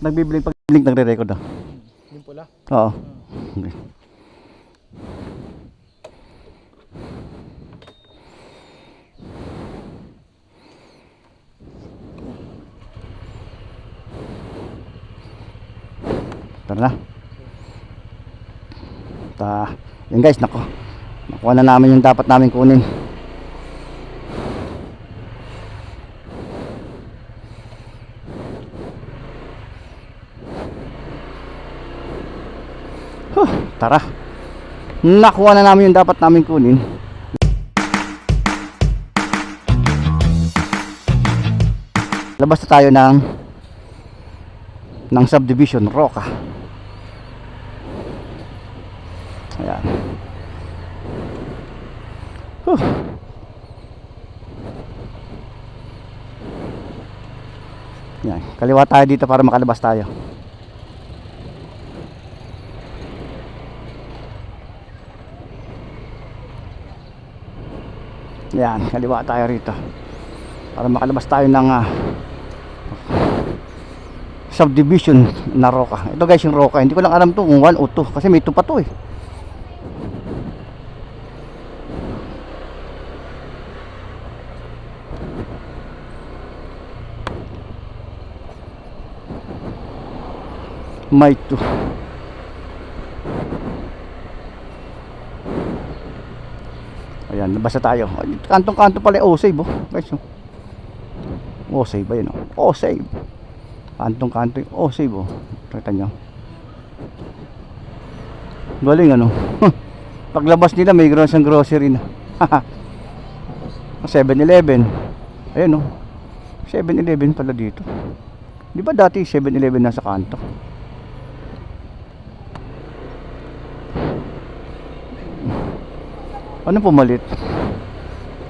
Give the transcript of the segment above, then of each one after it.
Nagbiblink pag blink nagre-record ah. Yung pula. Oo. Okay. Tara na. Ta, yun guys, nako. Nakuha na namin yung dapat namin kunin. Huh, tara. Nakuha na namin yung dapat namin kunin. Labas na tayo ng ng subdivision Roca. Ayan. Huh. Yan, kaliwa tayo dito para makalabas tayo. Yan, kaliwa tayo rito. Para makalabas tayo ng ah, subdivision na roka. Ito guys yung roka. Hindi ko lang alam to kung 1 o 2 kasi may 2 pa to eh. May 2. Ayan, nabasa tayo. Kantong-kanto pala yung O-save, oh. Guys, oh. O-save ba yun, oh? O-save. Kantong-kanto yung O-save, oh. Kita nyo. Galing, ano? Paglabas nila, may ang grocery na. 7-Eleven. Ayun, oh. 7-Eleven pala dito. Di ba dati 7-Eleven nasa kanto? Ano pumalit?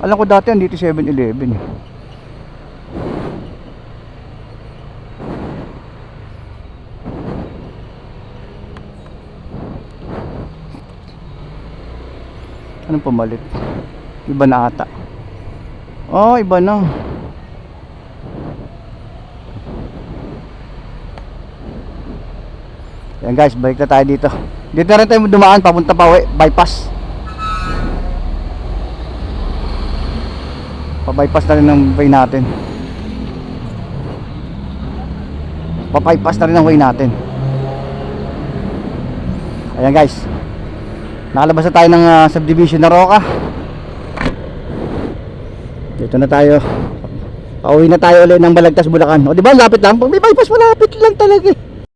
Alam ko dati andito 7-Eleven. eh. Anong pumalit? Iba na ata. Oh, iba na. Yan guys, balik na tayo dito. Dito na rin tayo dumaan papunta pa bypass. Pa-bypass na rin ng way natin. Pa-bypass na rin ng way natin. Ayan guys. Nakalabas na tayo ng ah, subdivision na Roca. Dito na tayo. Pauwi na tayo ulit ng Balagtas, Bulacan. O di ba, lapit lang. May bypass malapit lang talaga. eh.